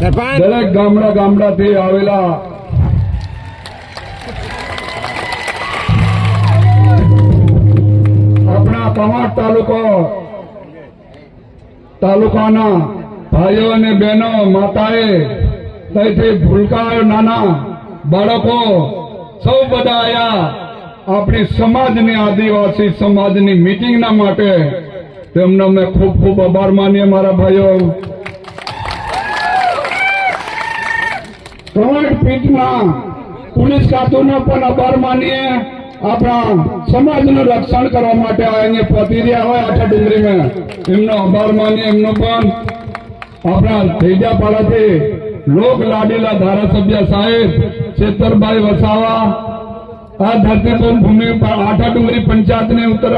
દરેક ગામડા ગામડાથી આવેલા આપણા કવાંટ તાલુકો, તાલુકાના ભાઈઓ અને બહેનો, માતાએ ત્યાંથી ભૂલકાઓ નાના બાળકો, સૌ બધા આયા આપણી સમાજની આદિવાસી સમાજની મિટિંગના માટે. તેમનો મેં ખૂબ ખૂબ આભાર માનીએ મારા ભાઈઓ. કવાંટ પીઠના પોલીસ ખાતુનો પણ આભાર માનીએ. આપણા સમાજનું રક્ષણ કરવા માટે અહીંયા પહોંચી રહ્યા હોય આખા ડુંગરીમાં એમનો આભાર માનીએ એમનો પણ. આપણા થેજાપાડાથી લોક લાડેલા ધારાસભ્ય સાહેબ છેતરભાઈ વસાવા આ ધરતીપુર ભૂમિ આઠા ડુંગરી પંચાયતને ઉત્તર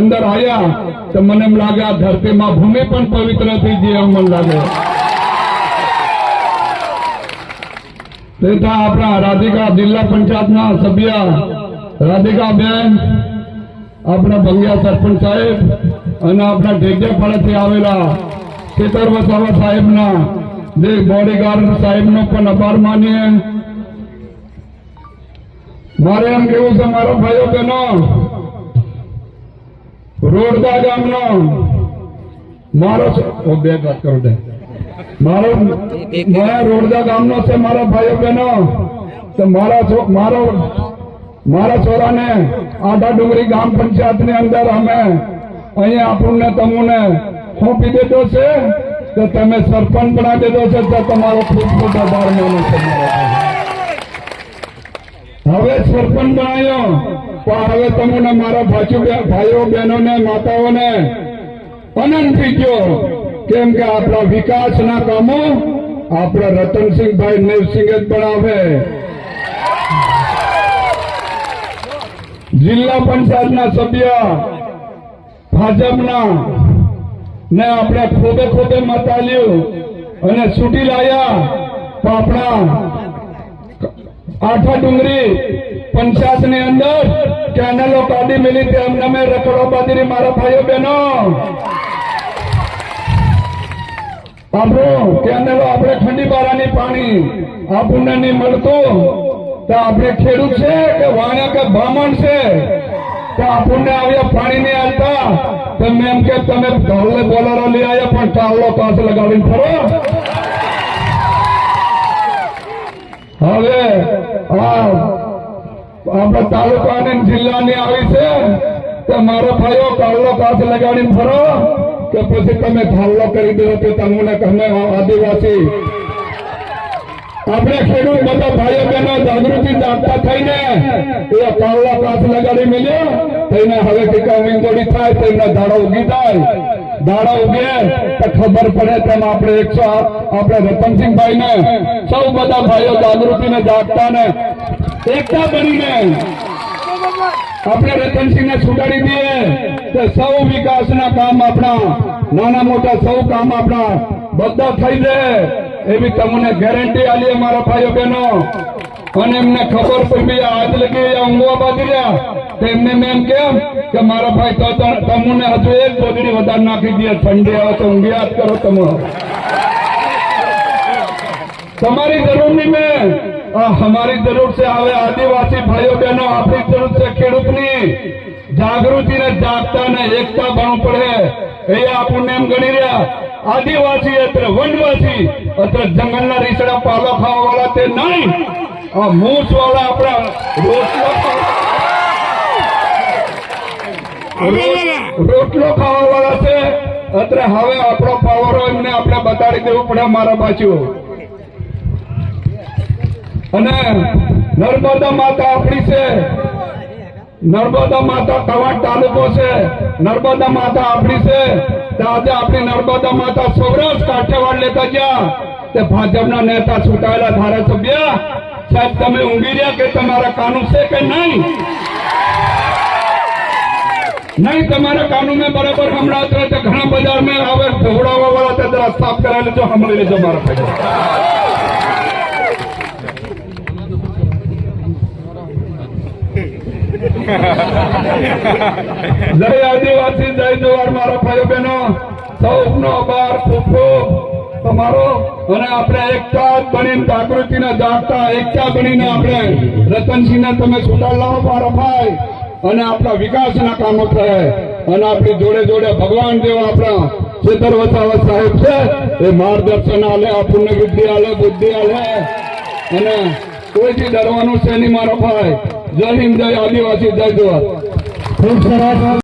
અંદર આવ્યા. તો મને એમ લાગે આ ધરતીમાં ભૂમિ પણ પવિત્ર થઈ ગઈ એમ મને લાગે. તથા આપણા રાધિકા જિલ્લા પંચાયતના સભ્ય, રાધિકા બેન, આપણા ભંગિયા સરપંચ સાહેબ અને આપણા ઢેડિયાપાડાથી આવેલા ખેતર વસાવા સાહેબના જે બોડીગાર્ડ સાહેબનો પણ આભાર માનીએ. મારે એમ કેવું છે, મારો ભાઈઓ બહેનો, રોડદા ગામનો, મારો બે વાત કરો મારો મારા રોડદા ગામનો છે મારા ભાઈઓ બહેનો. તો મારા મારો મારા છોરાને આડા ડુંગરી ગામ પંચાયતની અંદર અમે અહીંયા આપણને તમને સોંપી દીધો છે. તો તમે સરપંચ બનાવી દીધો છે તો તમારો ખૂબ ખૂબ આભાર માનું છે હવે સરપંચ બનાવ્યો પણ હવે તમને મારા ભાઈઓ બહેનો બહેનોને માતાઓને આનંદ થઈ ગયો. કેમ કે આપણા વિકાસના કામો આપણા રતનસિંહભાઈ નેવસિંહ જ બનાવે જિલ્લા પંચાયતના સભ્ય ભાજપના ને આપણે ખોબે ખોબે મતાલ્યું અને છૂટી લાયા તો આપણા આઠા ડુંગરી પંચાયતની અંદર કેનલો કાઢી મેલી તે અમને મેં રખડો બાદરી મારા ભાઈઓ બહેનો. આપણું કેનલો આપણે ઠંડી બારાની પાણી આપણને નહીં મળતું તો આપણે ખેડૂત છે કે વાણ્યા કે બ્રાહ્મણ છે તો આપણને આવ્યા પાણી નહીં આવતા તો મેં એમ કે તમે ઢોલને બોલરો લઈ આવ્યા, પણ ટાળલો કાચ લગાવીને ફરો. હવે આ તાલુકા અને જિલ્લાની આવી છે. તો મારા કાળલો કાચ લગાડીને ફરો, કે પછી તમે ધારલો કરી દો કે તમને કહે આદિવાસી. આપણે ખેડૂત બધા ભાઈઓ બહેનો જાગૃતિ દાખતા થઈને એ કાળલો કાચ લગાડી મળ્યો થઈને હવે ટીકા વિંગોડી થાય તો ધાડો ઉગી જાય. દાડા ઉગે તો ખબર પડે તેમ આપણે એકસો આપણે રતનસિંહભાઈ ને સૌ બધા ભાઈઓ જાગૃતિ ને જાગતા ને એકતા બનીને આપણે રતનસિંહને છૂટાડી દઈએ તો સૌ વિકાસના કામ આપણા, નાના મોટા સૌ કામ આપણા બધા થઈ જાય એવી તમને ગેરંટી આલી મારા ભાઈઓ બહેનો. અને એમને ખબર પડી આજ લગી ઊંઘવા બાકી રહ્યા. તો એમને મેં એમ કેમ કે મારા ભાઈ તો તમને હજુ એક બોદડી વધારે નાખી દે, ઠંડી આવે તો ઊંઘી યાદ કરો તમે. તમારી જરૂર નહીં મેં. અમારી જરૂર છે હવે આદિવાસી ભાઈઓ બહેનો આપણી જરૂર છે ખેડૂતની. જાગૃતિ ને જાગતા ને એકતા બનવું પડે. એ આપણને એમ ગણી રહ્યા. આદિવાસી એટલે વનવાસી એટલે જંગલના રીસડા પાલો ખાવા વાળા તે નહીં. આ મૂછ વાળા આપણા રોટલો ખાવા- વાળા છે. એટલે હવે આપણો પાવરો એમને આપણે બતાડી દેવું પડે મારા બાજુ. અને નર્મદા માતા આપણી છે. નર્મદા માતા તવાડ તાલુકો છે. નર્મદા માતા આપણી છે. આજે આપણી નર્મદા માતા સૌરાષ્ટ્ર કાઠિયાવાડ લેતા ગયા. તે ભાજપના નેતા છૂટાયેલા ધારાસભ્ય. સાહેબ, તમે ઊંઘી રહ્યા કે તમારા કાનૂન છે કે નહીં? નહીં, તમારા કાનૂન મેં બરાબર હમણાં ઘણા બજાર મેં આવે ઢોળાવા વાળા તે સાફ કરાવી લેજો હમણાં લેજો મારા ભાઈ જય આદિવાસી જય જવાહર મારા ભાઈઓ બહેનો, સૌનો આભાર, ખૂબ તમારો અને આપણે એકતા બનીને જાગૃતિને જાગતા, એકતા બનીને આપણે રતનસિંહને તમે છૂટા લાવો ભાઈ. અને આપણા વિકાસના કામો થાય. અને આપણી જોડે જોડે ભગવાન જેવા આપણા ચેતર વસાવત સાહેબ છે, એ માર્ગદર્શન આલે આપણને બુદ્ધિ આલે બુદ્ધિ આલે. અને કોઈથી ડરવાનું છે નહીં મારો ભાઈ. જય હિન્દ જય આદિવાસી જય જવાન. ખૂબ